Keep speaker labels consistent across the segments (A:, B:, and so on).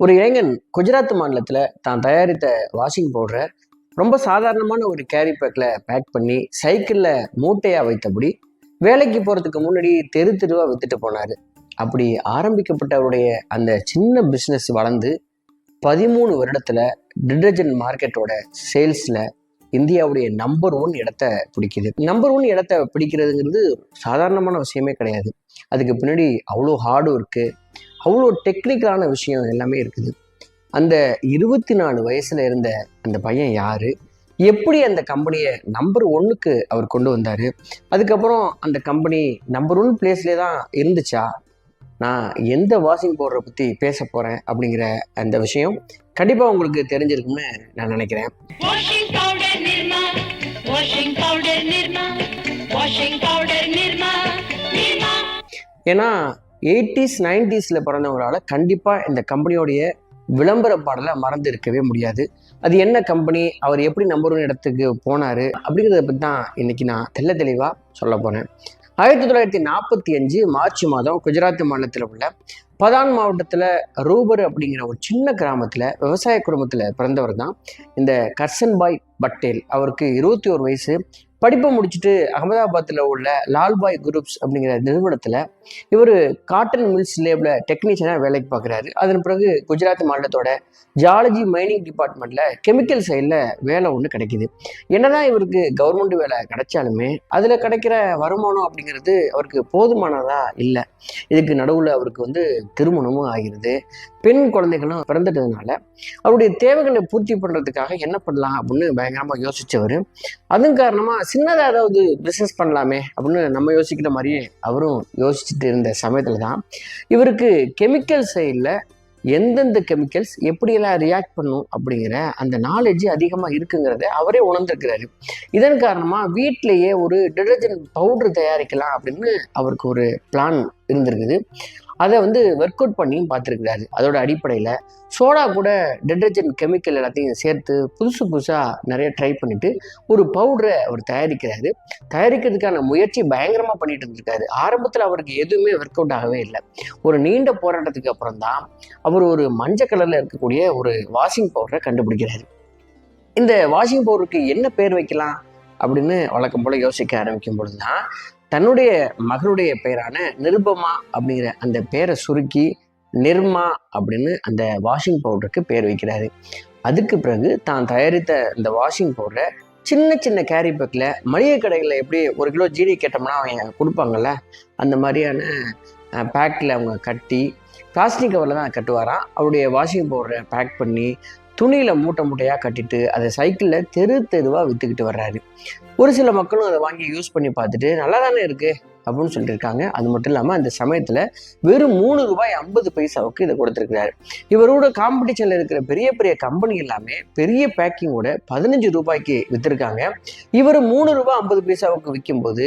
A: ஒரு இளைஞன் குஜராத் மாநிலத்தில் தான் தயாரித்த வாஷிங் பவுடரை ரொம்ப சாதாரணமான ஒரு கேரி பேக்கில் பேக் பண்ணி சைக்கிளில் மூட்டையாக வைத்தபடி வேலைக்கு போகிறதுக்கு முன்னாடி தெரு தெருவாக வித்துட்டு போனார். அப்படி ஆரம்பிக்கப்பட்டவருடைய அந்த சின்ன பிஸ்னஸ் வளர்ந்து பதிமூணு வருடத்தில் டிடர்ஜென்ட் மார்க்கெட்டோட சேல்ஸில் இந்தியாவுடைய நம்பர் ஒன் இடத்த பிடிக்குது. நம்பர் ஒன் இடத்த பிடிக்கிறதுங்கிறது சாதாரணமான விஷயமே கிடையாது. அதுக்கு பின்னாடி அவ்வளோ ஹார்டு ஒர்க்கு அவ்வளோ டெக்னிக்கலான விஷயம் எல்லாமே இருக்குது. அந்த இருபத்தி நாலு வயசுல இருந்த அந்த பையன் யாரு? எப்படி அந்த கம்பெனியை நம்பர் ஒன்னுக்கு அவர் கொண்டு வந்தார்? அதுக்கப்புறம் அந்த கம்பெனி நம்பர் ஒன் பிளேஸ்லேயே தான் இருந்துச்சா? நான் எந்த வாஷிங் பவுடரை பற்றி பேச போகிறேன் அப்படிங்கிற அந்த விஷயம் கண்டிப்பாக உங்களுக்கு தெரிஞ்சிருக்கும்னு நான் நினைக்கிறேன். ஏன்னா எயிட்டிஸ் நைன்டிஸில் பிறந்தவங்களால் கண்டிப்பாக இந்த கம்பெனியோடைய விளம்பர பாடலை மறந்து இருக்கவே முடியாது. அது என்ன கம்பெனி? அவர் எப்படி நம்பர் ஒன் இடத்துக்கு போனார்? அப்படிங்கிறத பற்றி தான் இன்னைக்கு நான் தெல்ல தெளிவாக சொல்ல போனேன் ஆயிரத்தி தொள்ளாயிரத்தி நாற்பத்தி அஞ்சு மார்ச் மாதம் குஜராத் மாநிலத்தில் உள்ள பதான் மாவட்டத்தில் ரூபர் அப்படிங்கிற ஒரு சின்ன கிராமத்தில் விவசாய குடும்பத்தில் பிறந்தவர் தான் இந்த கர்சன்பாய் பட்டேல். அவருக்கு இருபத்தி ஒரு வயசு. படிப்பை முடிச்சுட்டு அகமதாபாத்தில் உள்ள லால்பாய் குரூப்ஸ் அப்படிங்கிற நிறுவனத்தில் இவர் காட்டன் மில்ஸ் லேபில் டெக்னீஷியனாக வேலைக்கு பார்க்குறாரு அதன் பிறகு குஜராத் மாநிலத்தோட ஜாலஜி மைனிங் டிபார்ட்மெண்ட்டில் கெமிக்கல் சைடில் வேலை ஒன்று கிடைக்கிது. என்னதான் இவருக்கு கவர்மெண்ட் வேலை கிடைச்சாலுமே அதில் கிடைக்கிற வருமானம் அப்படிங்கிறது அவருக்கு போதுமானதாக இல்லை. இதுக்கு நடுவில் அவருக்கு வந்து திருமணமும் ஆகிறது. பெண் குழந்தைகளும் பிறந்துட்டதுனால அவருடைய தேவைகளை பூர்த்தி பண்ணுறதுக்காக என்ன பண்ணலாம் அப்படின்னு பயங்கரமாக யோசித்தவர் அதன் காரணமாக சின்னதாக ஏதாவது பிஸ்னஸ் பண்ணலாமே அப்படின்னு நம்ம யோசிக்கிற மாதிரியே அவரும் யோசிச்சுட்டு இருந்த சமயத்தில் தான் இவருக்கு கெமிக்கல் சைடில் எந்தெந்த கெமிக்கல்ஸ் எப்படியெல்லாம் ரியாக்ட் பண்ணும் அப்படிங்கிற அந்த நாலேஜ் அதிகமாக இருக்குங்கிறத அவரே உணர்ந்திருக்கிறாரு. இதன் காரணமாக வீட்டிலேயே ஒரு டிடர்ஜென்ட் பவுடர் தயாரிக்கலாம் அப்படின்னு அவருக்கு ஒரு பிளான் இருந்திருக்குது. அதை வந்து ஒர்க் அவுட் பண்ணியும் பார்த்துருக்கிறாரு. அதோட அடிப்படையில் சோடா கூட டிடர்ஜென்ட் கெமிக்கல் எல்லாத்தையும் சேர்த்து புதுசு புதுசாக நிறைய ட்ரை பண்ணிவிட்டு ஒரு பவுடரை அவர் தயாரிக்கிறாரு. தயாரிக்கிறதுக்கான முயற்சி பயங்கரமாக பண்ணிட்டு இருந்திருக்காரு. ஆரம்பத்தில் அவருக்கு எதுவுமே ஒர்க் அவுட் ஆகவே இல்லை. ஒரு நீண்ட போராட்டத்துக்கு அப்புறம் தான் அவர் ஒரு மஞ்சள் கலரில் இருக்கக்கூடிய ஒரு வாஷிங் பவுடரை கண்டுபிடிக்கிறாரு. இந்த வாஷிங் பவுடருக்கு என்ன பேர் வைக்கலாம் அப்படின்னு வழக்கம் போல் யோசிக்க ஆரம்பிக்கும் பொழுது தான் தன்னுடைய மகளுடைய பெயரான நிருபமா அப்படிங்கிற அந்த பேரை சுருக்கி நிர்மா அப்படின்னு அந்த வாஷிங் பவுடருக்கு பேர் வைக்கிறாரு. அதுக்கு பிறகு தான் தயாரித்த இந்த வாஷிங் பவுடரை சின்ன சின்ன கேரி பேக்கில் மளிகை கடைகளில் எப்படி ஒரு கிலோ ஜீனி கேட்டோம்னா அவங்க கொடுப்பாங்கல்ல அந்த மாதிரியான பேக்கில் அவங்க கட்டி பிளாஸ்டிக் கவரில் தான் கட்டுவாராம். அவருடைய வாஷிங் பவுடரை பேக் பண்ணி துணியில் மூட்டை மூட்டையாக கட்டிட்டு அதை சைக்கிளில் தெரு தெருவாக விற்றுக்கிட்டு வர்றாரு. ஒரு சில மக்களும் அதை வாங்கி யூஸ் பண்ணி பார்த்துட்டு நல்லா தானே இருக்குது அப்படின்னு சொல்லியிருக்காங்க. அது மட்டும் இல்லாமல் அந்த சமயத்தில் வெறும் மூணு ரூபாய் ஐம்பது பைசாவுக்கு இதை கொடுத்துருக்கிறாரு. இவரோட காம்படிஷனில் இருக்கிற பெரிய பெரிய கம்பெனி எல்லாமே பெரிய பேக்கிங்கோட பதினஞ்சு ரூபாய்க்கு விற்றுருக்காங்க இவர் மூணு ரூபாய் ஐம்பது பைசாவுக்கு விற்கும்போது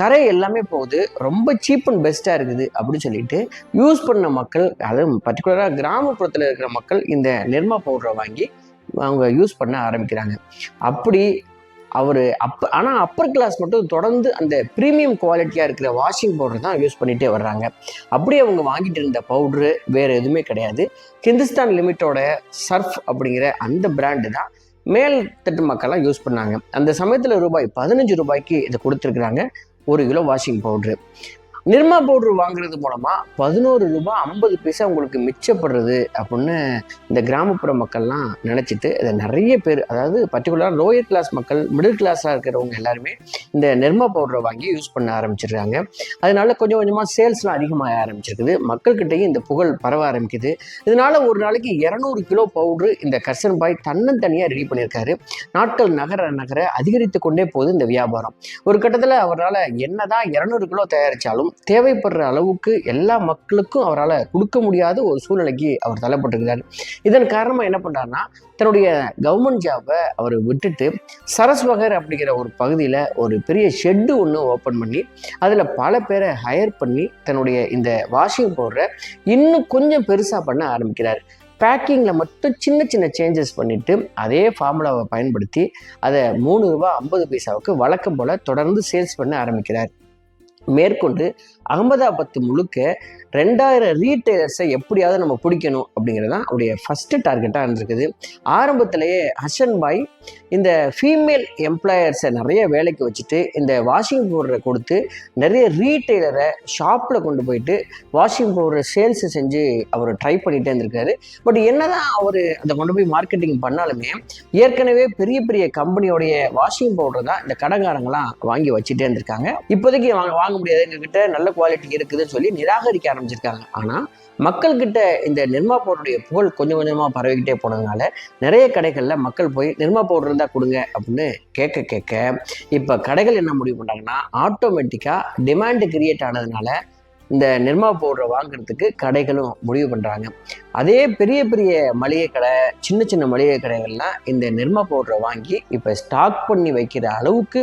A: கரை எல்லாமே போகுது ரொம்ப சீப் அண்ட் பெஸ்ட்டாக இருக்குது அப்படின்னு சொல்லிட்டு யூஸ் பண்ண மக்கள் அதுவும் பர்டிகுலராக கிராமப்புறத்தில் இருக்கிற மக்கள் இந்த நிர்மா பவுடரை வாங்கி அவங்க யூஸ் பண்ண ஆரம்பிக்கிறாங்க. அப்படி அவர் அப்போ ஆனால் அப்பர் கிளாஸ் மட்டும் தொடர்ந்து அந்த ப்ரீமியம் குவாலிட்டியாக இருக்கிற வாஷிங் பவுடர் தான் யூஸ் பண்ணிகிட்டே வர்றாங்க. அப்படியே அவங்க வாங்கிட்டு இருந்த பவுட்ரு வேறு எதுவுமே கிடையாது. ஹிந்துஸ்தான் லிமிட்டோட சர்ஃப் அப்படிங்கிற அந்த பிராண்டு தான் மேல் தட்டு மக்கள்லாம் யூஸ் பண்ணாங்க. அந்த சமயத்தில் ரூபாய் பதினஞ்சு ரூபாய்க்கு இதை கொடுத்துருக்குறாங்க. ஒரு kilo washing powder Nirma powder வாங்குறது மூலமாக பதினோரு ரூபாய் ஐம்பது பைசா உங்களுக்கு மிச்சப்படுறது அப்படின்னு இந்த கிராமப்புற மக்கள்லாம் நினச்சிட்டு இதை நிறைய பேர் அதாவது பர்டிகுலராக லோயர் கிளாஸ் மக்கள் மிடில் கிளாஸாக இருக்கிறவங்க எல்லாருமே இந்த நிர்மா பவுடரை வாங்கி யூஸ் பண்ண ஆரம்பிச்சிடுறாங்க. அதனால கொஞ்சம் கொஞ்சமாக சேல்ஸ்லாம் அதிகமாக ஆரம்பிச்சிருக்குது. மக்கள்கிட்டையும் இந்த புகழ் பரவ ஆரம்பிக்குது. இதனால ஒரு நாளைக்கு இரநூறு கிலோ பவுடர் இந்த கர்சன் பாய் தன்னந்தனியாக ரெடி பண்ணியிருக்காரு. நாட்கள் நகர நகர அதிகரித்து கொண்டே போகுது இந்த வியாபாரம். ஒரு கட்டத்தில் அவரால் என்னதான் இரநூறு கிலோ தயாரித்தாலும் தேவைப்படுற அளவுக்கு எல்லா மக்களுக்கும் அவரால் கொடுக்க முடியாத ஒரு சூழ்நிலைக்கு அவர் தள்ளப்பட்டிருக்கிறார். இதன் காரணமாக என்ன பண்ணுறாருன்னா தன்னுடைய கவர்மெண்ட் ஜாபை அவர் விட்டுட்டு சரஸ்வகர் அப்படிங்கிற ஒரு பகுதியில் ஒரு பெரிய ஷெட்டு ஒன்று ஓப்பன் பண்ணி அதில் பல பேரை ஹையர் பண்ணி தன்னுடைய இந்த வாஷிங் பவுடரை இன்னும் கொஞ்சம் பெருசாக பண்ண ஆரம்பிக்கிறார். பேக்கிங்கில் மட்டும் சின்ன சின்ன சேஞ்சஸ் பண்ணிவிட்டு அதே ஃபார்முலாவை பயன்படுத்தி அதை மூணு ரூபா ஐம்பது பைசாவுக்கு வழக்கம் போல் தொடர்ந்து சேல்ஸ் பண்ண ஆரம்பிக்கிறார். மேற்கொண்டு அகமதாபாத் முழுக்க ரெண்டாயிரம் ரீட்டைலர்ஸை எப்படியாவது நம்ம பிடிக்கணும் அப்படிங்கிறது தான் அவருடைய ஃபஸ்ட்டு டார்கெட்டாக இருந்திருக்குது. ஆரம்பத்திலேயே ஹசன் பாய் இந்த ஃபீமேல் எம்ப்ளாயர்ஸை நிறைய வேலைக்கு வச்சுட்டு இந்த வாஷிங் பவுடரை கொடுத்து நிறைய ரீட்டைலரை ஷாப்பில் கொண்டு போயிட்டு வாஷிங் பவுடரை சேல்ஸ் செஞ்சு அவர் ட்ரை பண்ணிகிட்டே இருந்திருக்காரு. பட் என்னதான் அவர் அதை கொண்டு போய் மார்க்கெட்டிங் பண்ணாலுமே ஏற்கனவே பெரிய பெரிய கம்பெனியோடைய வாஷிங் பவுடர் தான் இந்த கடைக்காரங்களாம் வாங்கி வச்சுட்டே இருந்திருக்காங்க. இப்போதைக்கு வாங்க வாங்க முடியாது எங்ககிட்ட நல்ல குவாலிட்டி இருக்குதுன்னு சொல்லி நிராகரிக்க ஆரம்பிச்சிருக்காங்க. ஆனால் மக்கள்கிட்ட இந்த நிர்மா பவுடருடைய புகழ் கொஞ்சம் கொஞ்சமாக பரவிக்கிட்டே போனதுனால நிறைய கடைகளில் மக்கள் போய் நிர்மா பவுடர் இருந்தால் கொடுங்க அப்படின்னு கேட்க கேட்க இப்போ கடைகள் என்ன முடிவு பண்ணுறாங்கன்னா ஆட்டோமேட்டிக்காக டிமாண்டு கிரியேட் ஆனதுனால இந்த நிர்மா பவுடரை வாங்குறதுக்கு கடைகளும் முடிவு பண்ணுறாங்க அதே பெரிய பெரிய மளிகை கடை சின்ன சின்ன மளிகை கடைகள்லாம் இந்த நிர்மா பவுடரை வாங்கி இப்போ ஸ்டாக் பண்ணி வைக்கிற அளவுக்கு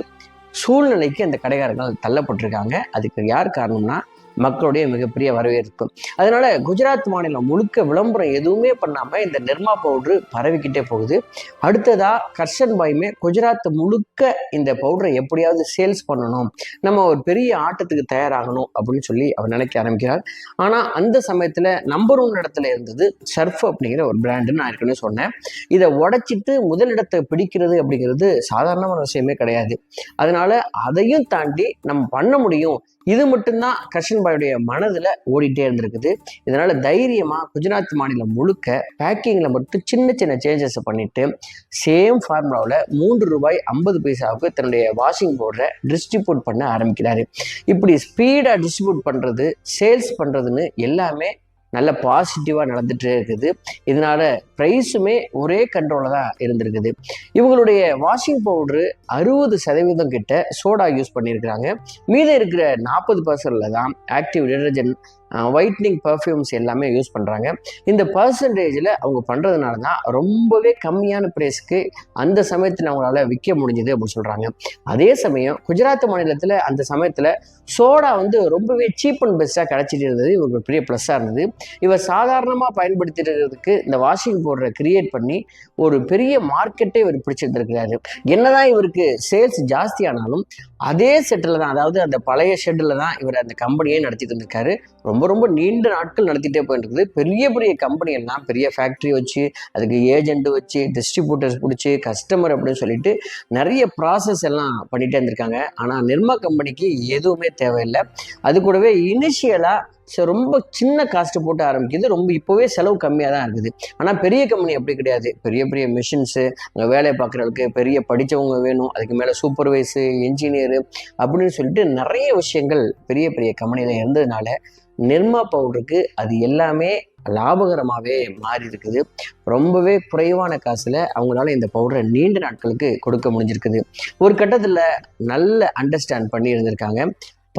A: சூழ்நிலைக்கு அந்த கடைக்காரர்கள் தள்ளப்பட்டிருக்காங்க. அதுக்கு யார் காரணம்னா மக்களுடைய மிகப்பெரிய வரவேற்பு. அதனால குஜராத் மாநிலம் முழுக்க விளம்பரம் எதுவுமே பண்ணாம இந்த நிர்மா பவுடர் பரவிக்கிட்டே போகுது. அடுத்ததா கர்ஷன் பாயுமே குஜராத் முழுக்க இந்த பவுடரை எப்படியாவது சேல்ஸ் பண்ணணும். நம்ம ஒரு பெரிய ஆட்டத்துக்கு தயாராகணும் அப்படின்னு சொல்லி அவர் நினைக்க ஆரம்பிக்கிறார். ஆனா அந்த சமயத்துல நம்பர் ஒன் இடத்துல இருந்தது சர்ஃப் அப்படிங்கிற ஒரு பிராண்டு நான் ஏற்கனவே சொன்னேன். இதை உடைச்சிட்டு முதலிடத்தை பிடிக்கிறது அப்படிங்கிறது சாதாரணமான விஷயமே கிடையாது. அதனால அதையும் தாண்டி நம்ம பண்ண முடியும். இது மட்டும்தான் கர்ஷன் பாயுடைய மனதில் ஓடிட்டே இருந்திருக்குது இதனால் தைரியமாக குஜராத் மாநிலம் முழுக்க பேக்கிங்கில் மட்டும் சின்ன சின்ன சேஞ்சஸ் பண்ணிட்டு சேம் ஃபார்முலாவில் மூன்று ரூபாய் ஐம்பது பைசாவுக்கு தன்னுடைய வாஷிங் பவுடரை டிஸ்ட்ரிபியூட் பண்ண ஆரம்பிக்கிறாரு இப்படி ஸ்பீடாக டிஸ்ட்ரிபியூட் பண்ணுறது சேல்ஸ் பண்ணுறதுன்னு எல்லாமே நல்ல பாசிட்டிவாக நடந்துகிட்டே இருக்குது. இதனால ப்ரைஸுமே ஒரே கண்ட்ரோலில் தான் இருந்திருக்குது. இவங்களுடைய வாஷிங் பவுட்ரு அறுபது சதவீதம் கிட்ட சோடா யூஸ் பண்ணியிருக்கிறாங்க. மீதம் இருக்கிற நாற்பது பர்சன்டில் தான் ஆக்டிவ் டிடர்ஜென்ட் ஒயிட்னிங் பர்ஃப்யூம்ஸ் எல்லாமே யூஸ் பண்ணுறாங்க இந்த பர்சன்டேஜில் அவங்க பண்ணுறதுனால தான் ரொம்பவே கம்மியான ப்ரைஸ்க்கு அந்த சமயத்தில் அவங்களால விற்க முடிஞ்சுது அப்படின்னு சொல்கிறாங்க அதே சமயம் குஜராத் மாநிலத்தில் அந்த சமயத்தில் சோடா வந்து ரொம்பவே சீப் அண்ட் பெஸ்ட்டாக கிடச்சிட்டு இருந்தது. இவருக்கு பெரிய ப்ளஸ்ஸாக இருந்தது. இவர் சாதாரணமாக பயன்படுத்திடுறதுக்கு இந்த வாஷிங் பவுடரை கிரியேட் பண்ணி ஒரு பெரிய மார்க்கெட்டே இவர் பிடிச்சிருந்துருக்கிறாரு. என்னதான் இவருக்கு சேல்ஸ் ஜாஸ்தியானாலும் அதே செட்டில் தான் அதாவது அந்த பழைய ஷெட்டில் தான் இவர் அந்த கம்பெனியே நடத்திட்டு இருந்திருக்காரு. ரொம்ப ரொம்ப நீண்ட நாட்கள் நடத்திட்டே போயிட்டு இருக்குது பெரிய பெரிய கம்பெனி எல்லாம் பெரிய ஃபேக்ட்ரி வச்சு அதுக்கு ஏஜென்ட் வச்சு டிஸ்ட்ரிபியூட்டர்ஸ் பிடிச்சி கஸ்டமர் அப்படின்னு சொல்லிட்டு நிறைய ப்ராசஸ் எல்லாம் பண்ணிட்டே இருந்திருக்காங்க. ஆனால் நிர்மா கம்பெனிக்கு எதுவுமே தேவையில்லை. அது கூடவே இனிஷியலாக ஸோ ரொம்ப சின்ன காஸ்ட்டு போட்டு ஆரம்பிக்குது ரொம்ப இப்போவே செலவு கம்மியாக தான் இருக்குது. ஆனால் பெரிய கம்பெனி அப்படி கிடையாது. பெரிய பெரிய மிஷின்ஸு அங்கே வேலை பார்க்குறவங்களுக்கு பெரிய படித்தவங்க வேணும். அதுக்கு மேலே சூப்பர்வைஸு இன்ஜினியரு அப்படின்னு சொல்லிட்டு நிறைய விஷயங்கள் பெரிய பெரிய கம்பெனியில் இருந்ததுனால நிர்மா பவுடருக்கு அது எல்லாமே லாபகரமாகவே மாறி இருக்குது ரொம்பவே குறைவான காசில் அவங்களால இந்த பவுடரை நீண்ட நாட்களுக்கு கொடுக்க முடிஞ்சிருக்குது. ஒரு கட்டத்தில் நல்ல அண்டர்ஸ்டாண்ட் பண்ணி இருந்திருக்காங்க.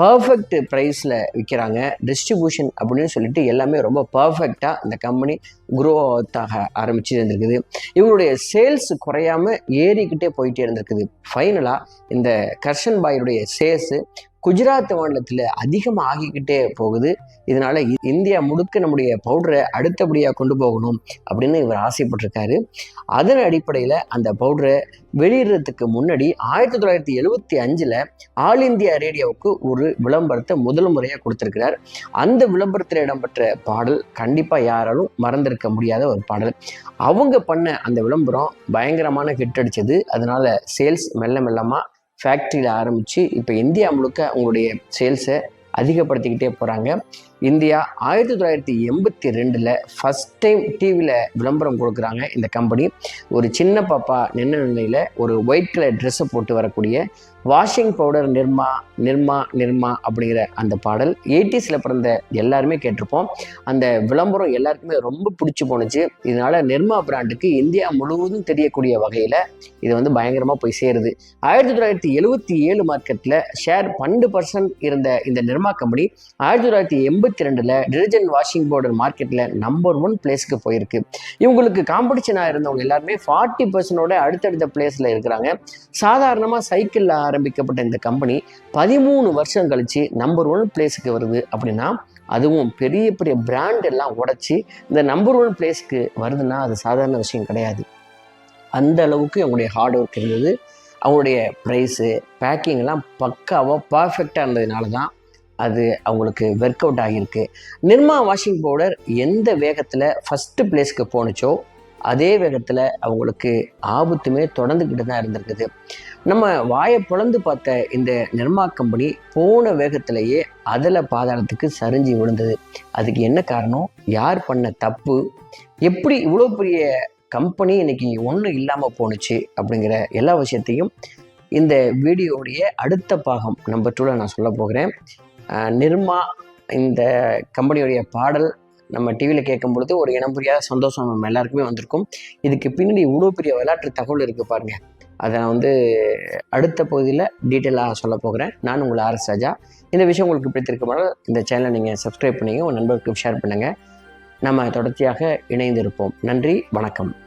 A: பர்ஃபெக்ட் ப்ரைஸில் விற்கிறாங்க டிஸ்ட்ரிபியூஷன் அப்படின்னு சொல்லிட்டு எல்லாமே ரொம்ப பர்ஃபெக்டாக இந்த கம்பெனி குரோ ஆக ஆரம்பிச்சு இருந்திருக்குது. இவங்களுடைய சேல்ஸ் குறையாம ஏறிக்கிட்டே போயிட்டே இருந்திருக்குது. ஃபைனலாக இந்த கர்ஷன் பாயுடைய சேல்ஸு குஜராத் மாநிலத்தில் அதிகமாக ஆகிக்கிட்டே போகுது. இதனால இந்தியா முழுக்க நம்முடைய பவுடரை அடுத்தபடியாக கொண்டு போகணும் அப்படின்னு இவர் ஆசைப்பட்டிருக்காரு. அதன் அடிப்படையில் அந்த பவுடரை வெளியிடுறதுக்கு முன்னாடி ஆயிரத்தி தொள்ளாயிரத்தி எழுபத்தி அஞ்சில் ஆல் இந்தியா ரேடியோவுக்கு ஒரு விளம்பரத்தை முதல் முறையாக கொடுத்துருக்கிறார். அந்த விளம்பரத்தில் இடம்பெற்ற பாடல் கண்டிப்பாக யாராலும் மறந்திருக்க முடியாத ஒரு பாடல். அவங்க பண்ண அந்த விளம்பரம் பயங்கரமான ஹிட் அடித்தது அதனால் சேல்ஸ் மெல்ல மெல்லமாக ஃபேக்ட்ரியில் ஆரம்பித்து இப்போ இந்தியா முழுக்க அவங்களுடைய சேல்ஸை அதிகப்படுத்திக்கிட்டே போகிறாங்க இந்தியா ஆயிரத்தி தொள்ளாயிரத்தி எண்பத்தி ரெண்டில் ஃபஸ்ட் டைம் டிவியில் விளம்பரம் கொடுக்குறாங்க இந்த கம்பெனி ஒரு சின்ன பாப்பா நின்ன நிலையில் ஒரு ஒயிட் கலர் ட்ரெஸ்ஸை போட்டு வரக்கூடிய வாஷிங் பவுடர் நிர்மா நிர்மா நிர்மா அப்படிங்கிற அந்த பாடல். எயிட்டிஸில் பிறந்த எல்லாருமே கேட்டிருப்போம். அந்த விளம்பரம் எல்லாருக்குமே ரொம்ப பிடிச்சி போணுச்சு. இதனால நிர்மா பிராண்டுக்கு இந்தியா முழுவதும் தெரியக்கூடிய வகையில் இது வந்து பயங்கரமாக போய் சேருது. ஆயிரத்தி தொள்ளாயிரத்தி எழுவத்தி ஏழு மார்க்கெட்டில் ஷேர் பன்னெண்டு பர்சன்ட் இருந்த இந்த நிர்மா கம்பெனி ஆயிரத்தி தொள்ளாயிரத்தி எண்பது எண்பத்தி ரெண்டில் டிடர்ஜென்ட் வாஷிங் பவுடர் மார்க்கெட்டில் நம்பர் ஒன் பிளேஸ்க்கு போயிருக்கு. இவங்களுக்கு காம்படிஷனாக இருந்தவங்க எல்லாருமே ஃபார்ட்டி பர்சன்டோட அடுத்தடுத்த பிளேஸில் இருக்கிறாங்க. சாதாரணமாக சைக்கிளில் ஆரம்பிக்கப்பட்ட இந்த கம்பெனி பதிமூணு வருஷம் கழிச்சு நம்பர் ஒன் பிளேஸுக்கு வருது அப்படின்னா அதுவும் பெரிய பெரிய பிராண்ட் எல்லாம் உடைச்சி இந்த நம்பர் ஒன் பிளேஸ்க்கு வருதுன்னா அது சாதாரண விஷயம் கிடையாது. அந்த அளவுக்கு அவங்களுடைய ஹார்ட் ஒர்க் இருந்தது. அவங்களுடைய ப்ரைஸு பேக்கிங் எல்லாம் பக்காவாக பர்ஃபெக்டாக இருந்ததுனால தான் அது அவங்களுக்கு ஒர்க் அவுட் ஆகியிருக்கு. நிர்மா வாஷிங் பவுடர் எந்த வேகத்தில் ஃபஸ்ட்டு பிளேஸ்க்கு போணுச்சோ அதே வேகத்தில் அவங்களுக்கு ஆபத்துமே தொடர்ந்துக்கிட்டு தான் இருந்திருக்குது. நம்ம வாயை பிளந்து பார்த்த இந்த நிர்மா கம்பெனி போன வேகத்திலேயே அதில் பாதாளத்துக்கு சரிஞ்சு விழுந்தது. அதுக்கு என்ன காரணம்? யார் பண்ண தப்பு? எப்படி இவ்வளோ பெரிய கம்பெனி இன்னைக்கு ஒன்றும் இல்லாமல் போணுச்சு அப்படிங்கிற எல்லா விஷயத்தையும் இந்த வீடியோவுடைய அடுத்த பாகம் நம்பர் டூவில் நான் சொல்ல போகிறேன். நிர்மா இந்த கம்பெனியுடைய பாடல் நம்ம டிவியில் கேட்கும் பொழுது ஒரு இனம் புரியாத சந்தோஷம் நம்ம எல்லாருக்குமே வந்திருக்கும். இதுக்கு பின்னாடி இவ்வளோ பெரிய விளையாட்டு தகவல் இருக்குது பாருங்கள் அதை நான் வந்து அடுத்த பகுதியில் டீட்டெயிலாக சொல்ல போகிறேன். நான் உங்கள் ஆர்எஸ் ராஜா. இந்த விஷயம் உங்களுக்கு பிடித்திருக்குமானால் இந்த சேனலை நீங்கள் சப்ஸ்கிரைப் பண்ணிங்க உங்கள் நண்பர்களுக்கு ஷேர் பண்ணுங்கள் நம்ம தொடர்ச்சியாக இணைந்திருப்போம். நன்றி வணக்கம்.